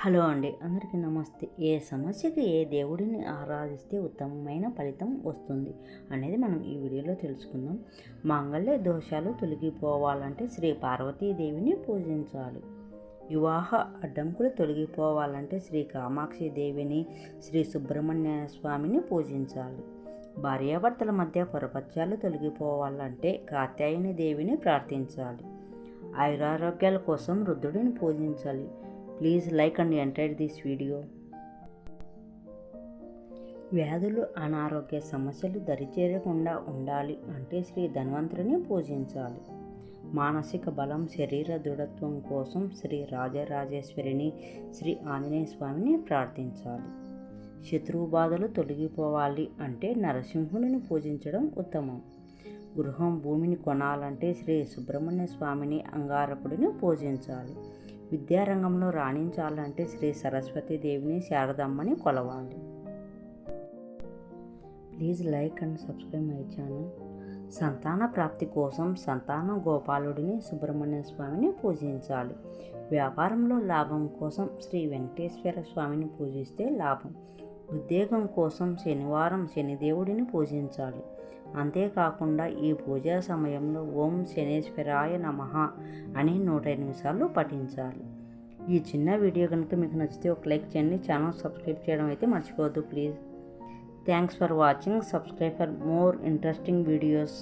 Hello అండి. అందరికీ నమస్తే. ఏ సమస్యకి ఏ దేవుడిని ఆరాధిస్తే ఉత్తమమైన ఫలితం వస్తుంది అనేది మనం ఈ వీడియోలో తెలుసుకుందాం. మాంగళ్య దోషాలు తొలగిపోవాలంటే శ్రీ పార్వతీదేవిని పూజించాలి. వివాహ అడ్డంకులు తొలగిపోవాలంటే శ్రీ కామాక్షి దేవిని శ్రీ సుబ్రహ్మణ్య స్వామిని పూజించాలి. భార్యాభర్తల మధ్య పొరపత్యాలు తొలగిపోవాలంటే కాత్యాయని దేవిని ప్రార్థించాలి. ఆయురారోగ్యాల కోసం రుద్రుడిని పూజించాలి. Please like and enter this video. వ్యాధులు అనారోగ్య సమస్యలు దరిచేరకుండా ఉండాలి అంటే శ్రీ ధన్వంతుడిని పూజించాలి. మానసిక బలం శరీర దృఢత్వం కోసం శ్రీ రాజరాజేశ్వరిని శ్రీ ఆంజనేయ స్వామిని ప్రార్థించాలి. శత్రువు బాధలు తొలగిపోవాలి అంటే నరసింహుడిని పూజించడం ఉత్తమం. గృహం భూమిని కొనాలంటే శ్రీ సుబ్రహ్మణ్య స్వామిని అంగారకుడిని పూజించాలి. విద్యారంగంలో రాణించాలంటే శ్రీ సరస్వతి దేవిని శారదమ్మని కొలవాలి. Please like and subscribe my channel. సంతాన ప్రాప్తి కోసం సంతాన గోపాలుడిని సుబ్రహ్మణ్య స్వామిని పూజించాలి. వ్యాపారంలో లాభం కోసం శ్రీ వెంకటేశ్వర స్వామిని పూజిస్తే లాభం. ఉద్యోగం కోసం శనివారం శనిదేవుడిని పూజించాలి. అంతేకాకుండా ఈ పూజా సమయంలో ఓం శనేశ్వరాయ నమ అని నూట ఎనిమిది సార్లు పఠించాలి. ఈ చిన్న వీడియో కనుక మీకు నచ్చితే ఒక లైక్ చేయండి. ఛానల్ సబ్స్క్రైబ్ చేయడం అయితే మర్చిపోవద్దు please. Thanks for watching. Subscribe for more interesting videos.